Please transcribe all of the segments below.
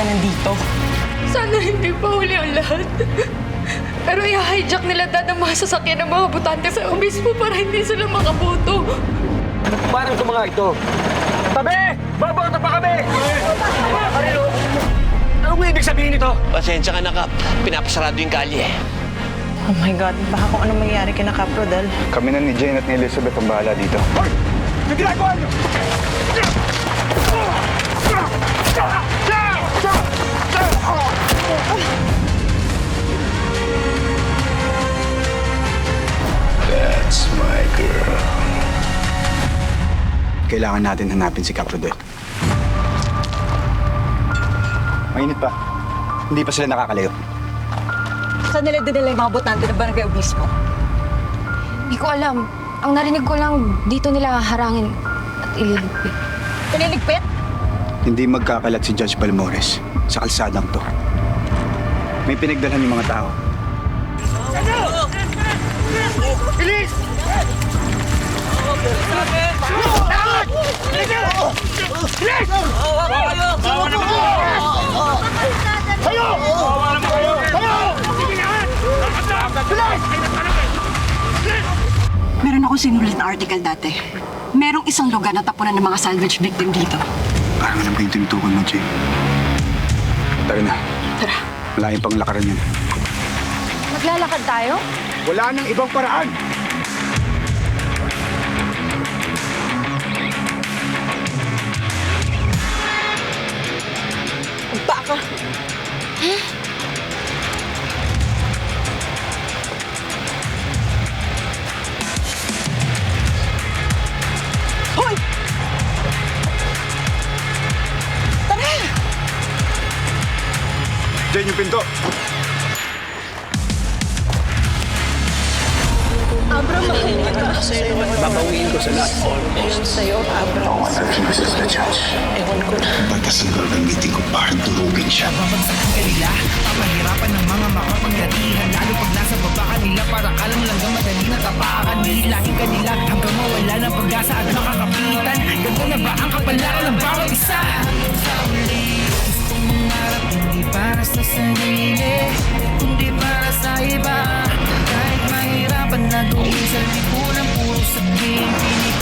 ka nandito. Sana hindi pa huli ang lahat. Pero i-hijack nila dad ang mga sasakyan ng mga butante sa obispo para hindi sila makaboto. Paano ito mga ito? Tabi! Baboto pa kami! Anong ibig sabihin nito? Pasensya ka na, Kap. Pinapasarado yung kalye. Oh my God, baka kung anong mangyari kina Cap Rodel. Kami na ni Jane at ni Elizabeth ang bahala dito. Hoy! Ano ginagawa niyo? That's my girl. Kailangan natin hanapin si Caprodel. Mainit pa. Hindi pa sila nakakalayo. Saan nila dinala yung mga botante ng barangay obispo? Hindi ko alam. Ang narinig ko lang, dito nila harangin at ililigpit. Piniligpit? Hindi magkakalat si Judge Balmores sa kalsadang to. May pinagdalhan yung mga tao. Meron akong sinulat na article dati. Merong isang lugar na tapunan ng mga salvage victim dito. Parang alam ko yung tinutukan mo, Jane. Tara na. Tara. Malaking pang lakaran yun. Maglalakad tayo? Wala nang ibang paraan. Baka. Hoy! Jane, yung pinto. Babawiin ko sa lahat. No one refuses the judge. Ewan ko na. Batas ang gagamitin ko para durugin siya. Babagsakan kanila Papahirapan ng mga makapangyarihan Lalo pag nasa baba kanila Para kalang langgang madali na tapakan Nilahin kanila hanggang mawala ng pag-asa at makakapitan Ganto na ba ang kapalaran ng bawat isa? Sa para sa sarili. Kundi para sa iba. Kahit mahirapan na gumisal Di kulang puro sabihin Pinipilit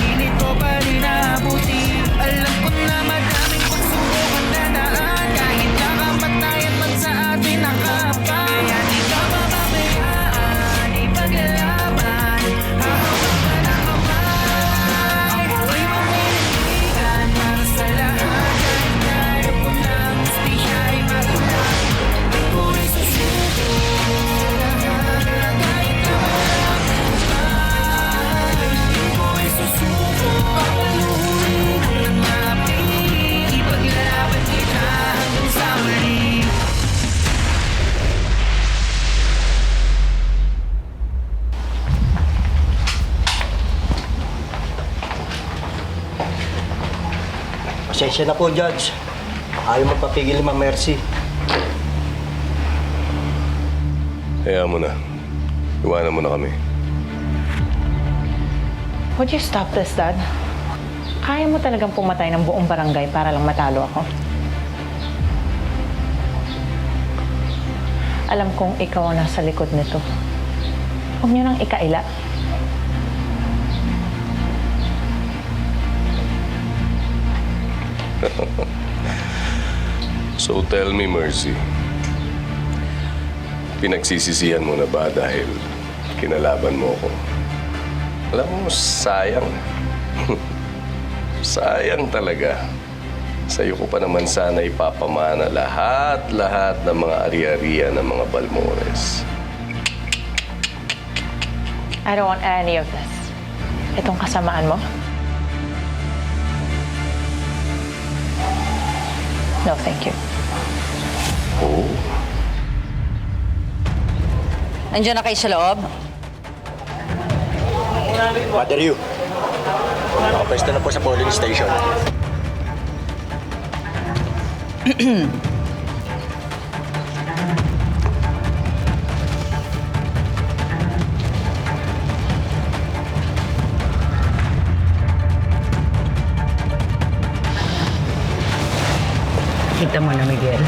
Pasensya na po, Judge. Ayaw magpapigil ni Ma'am Mercy. Kaya mo na. Iwanan mo na kami. Would you stop this, Dad? Kaya mo talagang pumatay ng buong barangay para lang matalo ako? Alam kong ikaw ang nasa likod nito. Huwag niyo nang ikaila. So tell me, Mercy. Pinagsisisihan mo na ba dahil kinalaban mo ko? Alam mo, sayang. sayang talaga. Sa'yo ko pa naman sana ipapamana lahat-lahat ng mga ari-arian ng mga Balmores. I don't want any of this. Itong kasamaan mo? No, thank you. Oh, Nandiyan na kayo sa loob? Father Yu. Nakapwesto na po sa polling station. Kita mo na, Miguel.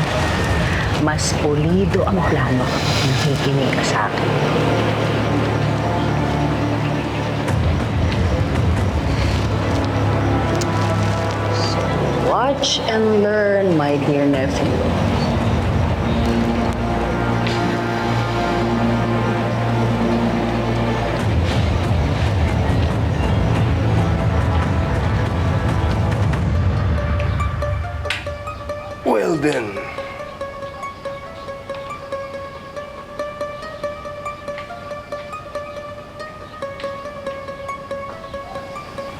Mas pulido ang plano nakikinig ka sa akin. Watch and learn, my dear nephew. Well then.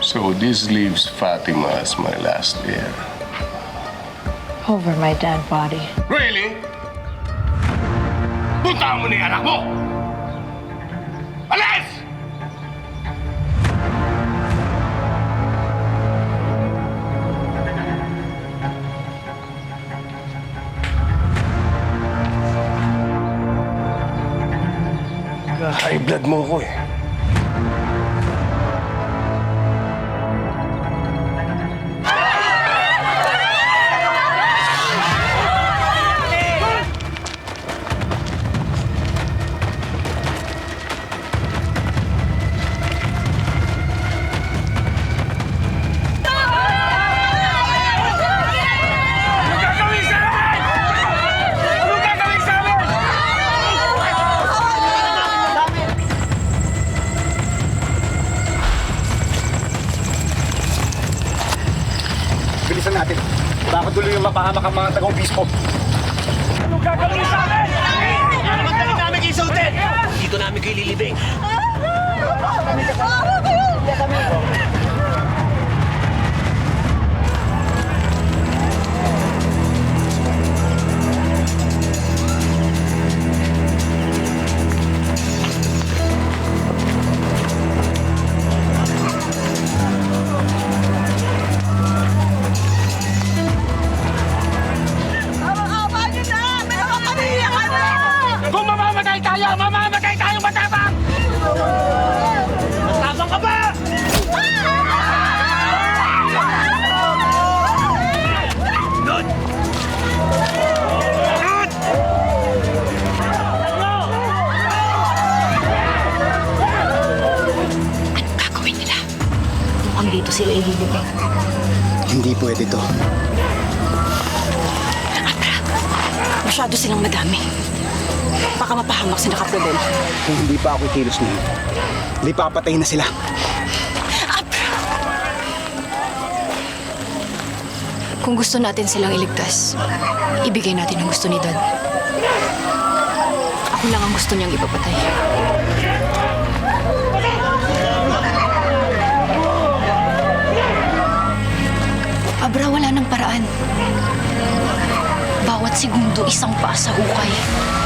So this leaves Fatima as my last heir. Over my dead body. Really? Punta mo ni anak mo! High blood mo ko eh. Baka tuloy yung mapahamak ang mga tagong bispo. Dito namin kayo lilibing. Kung tayo, mamamatay tayong matapang! Matapang ka ba? Gagawin nila. Mukhang dito sila ililibing. Hindi pwede to. Masyado silang madami. Baka mapahamak si Nakaprodel. Kung hindi pa ako kilos niyo, hindi papatayin na sila. Kung gusto natin silang iligtas, ibigay natin ang gusto ni Dad. Ako lang ang gusto niyang ipapatay. Abra, wala ng paraan. Bawat segundo, isang paa sa hukay.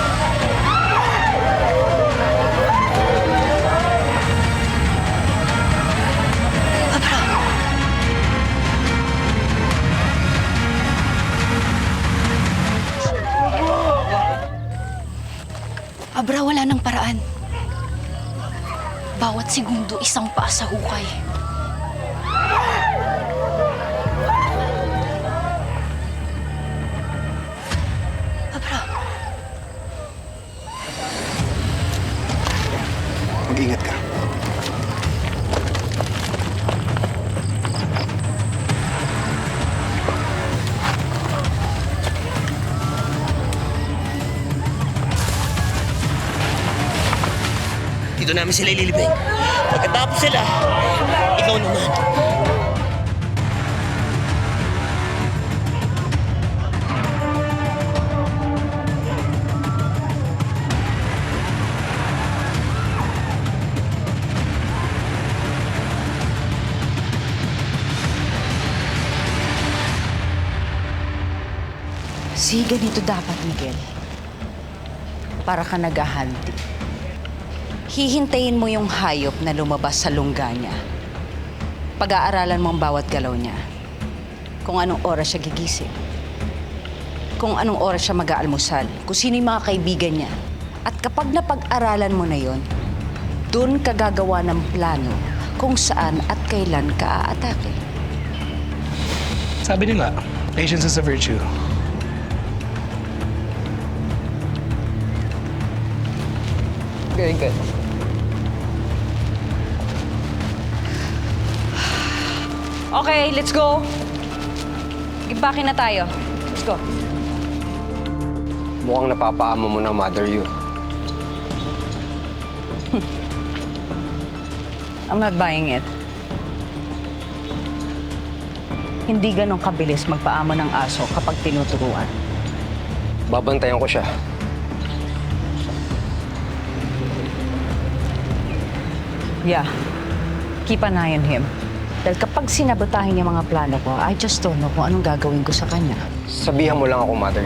Abra, wala ng paraan. Bawat segundo, isang paa sa hukay. Dito namin sila ililibing. Pagkatapos sila, ikaw naman. Si ganito dapat, Miguel. Para ka naghahanti hihintayin mo yung hayop na lumabas sa lungga niya. Pag-aaralan mo ang bawat galaw niya. Kung anong oras siya gigising. Kung anong oras siya mag-aalmusal. Kung sino yung mga kaibigan niya. At kapag napag-aralan mo na yon, doon ka gagawa ng plano kung saan at kailan ka aatake. Sabi nila, patience is a virtue. Very good. Okay, let's go. Ibakin na tayo. Let's go. Mukhang napapaamo mo ng mother you. I'm not buying it. Hindi ganong kabilis magpaamo ng aso kapag tinuturuan. Babantayan ko siya. Yeah. Keep an eye on him. Dahil kapag sinabotahin niya mga plano ko, I just don't know kung anong gagawin ko sa kanya. Sabihan mo lang ako, mother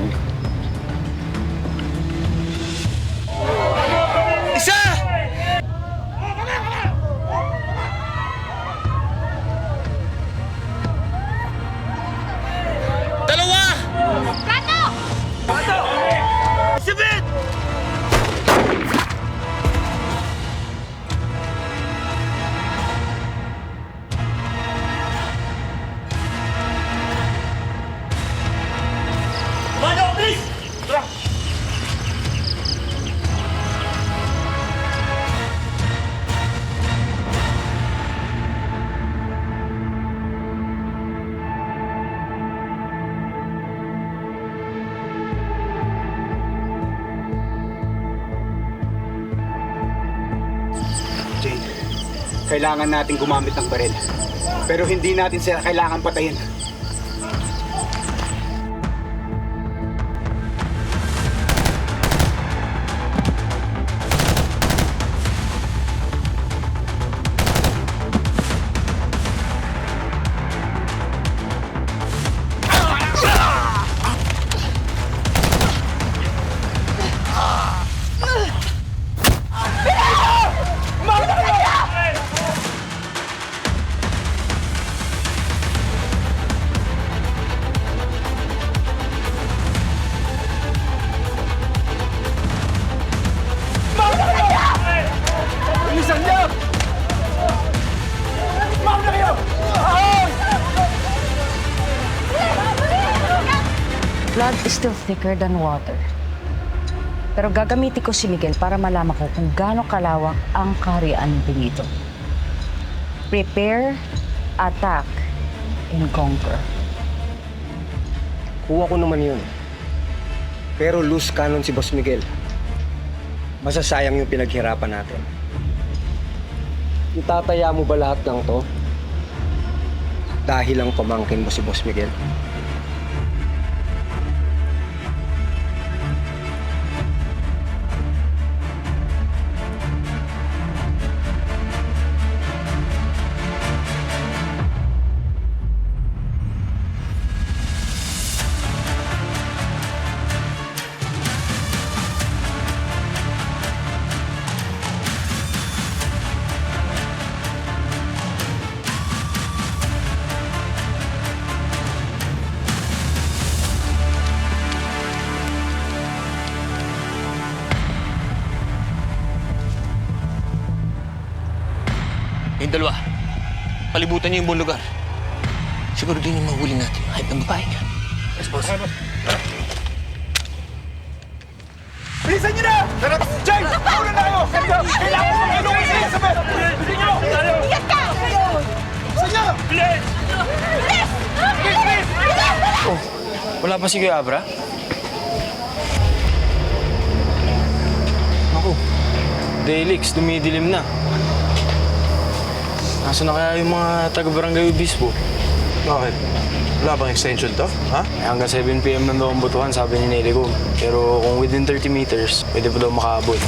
kailangan natin gumamit ng baril. Pero hindi natin sila kailangan patayin. Blood is still thicker than water. Pero gagamitin ko si Miguel para malaman ko kung gaano kalawak ang kaharian ng Benito. Prepare, attack, and conquer. Kuha ko naman yun. Pero loose cannon si Boss Miguel. Masasayang yung pinaghirapan natin. Itataya mo ba lahat ng to? Dahil lang pamangkin mo si Boss Miguel. Yung dalawa, palibutan niyo yung buong lugar. Siguro din yung mahuli natin. Ay, ng babae ka. Yes, boss. Bilisan niyo na! Jane! Una na kayo! Kailangan mo tulungan si Elizabeth! Bilisan niyo! Iyan ka! Bilisan niyo! Bilis! Bilis! Oh, wala pa si Kuya Abra? Ako, Delix, dumidilim na. Nasaan na kaya yung mga taga-barangay Obispo? Bakit? Wala bang extension to? Ha? Eh, hanggang 7pm na daw ang butuhan, sabi ni Nelly ko. Pero kung within 30 meters, pwede pa daw makaabot.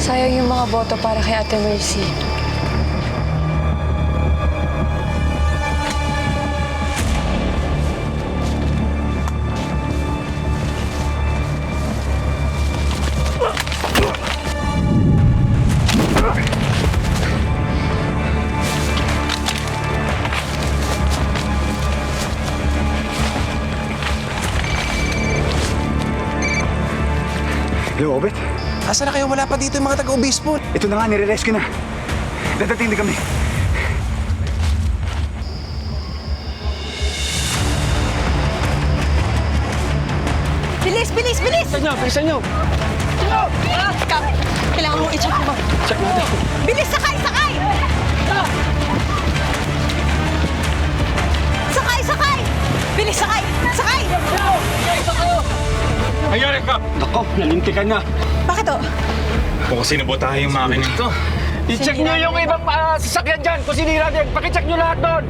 Sayang yung mga boto para kay Ate Mercy. Hello, Obet? Asa na kayo? Wala pa dito yung mga taga-obispo. Ito na nga, nire-rescue na. Dadating na kami. Bilis, bilis, bilis! Bilisan nyo, bilisan nyo! Nyo! Ah, Kap, kailangan mo i-check mo. Check mo. Bilis, sakay, sakay! Sakay, sakay! Bilis, sakay! Sakay! Sakay! Nalintikan na. Bakit oh? Kung sinabotahe yung makina nito. I-check nyo yung ibang ah, sasakyan dyan kung sinira din. Pakicheck nyo lahat doon.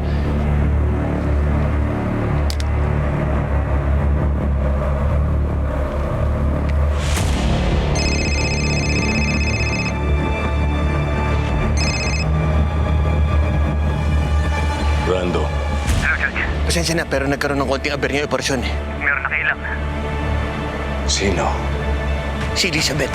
Brando, Pasensya na, pero nagkaroon ng konting aberya yung operasyon eh. Sino? Si Elizabeth.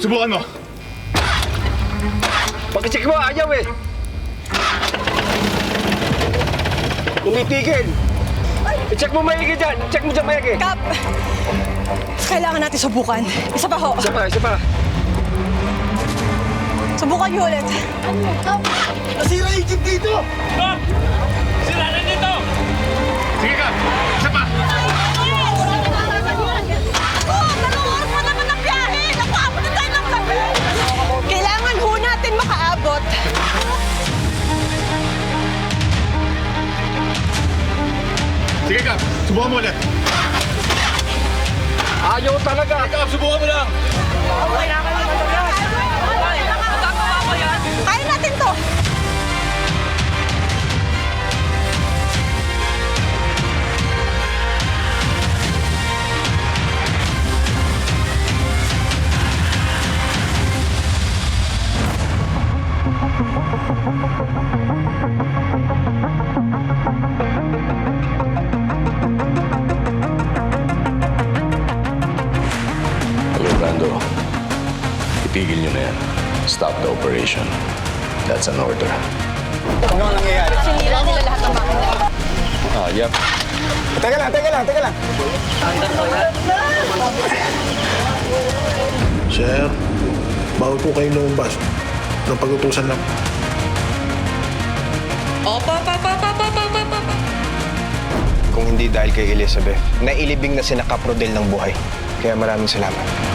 Subukan mo. Pakicheck mo, ayaw eh. Tumitigil. I-check mo maigi dyan. Check mo dyan maigi. Kap, kailangan natin subukan. Isa pa ho. Isa pa, isa pa. Subukan niyo ulit. Nasira yung jeep dito! Sira na dito! Sige ka! Isa pa! Ka! Subukan mo ulit! Ayaw talaga! Ka! Subukan mo lang! Kaya Ah, yep. Teka lang, teka lang, teka lang. Sir, bawal po kayo lumabas ng pag-utusan lang. Opo, opo, opo, opo, opo, opo, opo. Kung hindi dahil kay Elizabeth, nailibing na si Caprodel ng buhay. Kaya maraming salamat.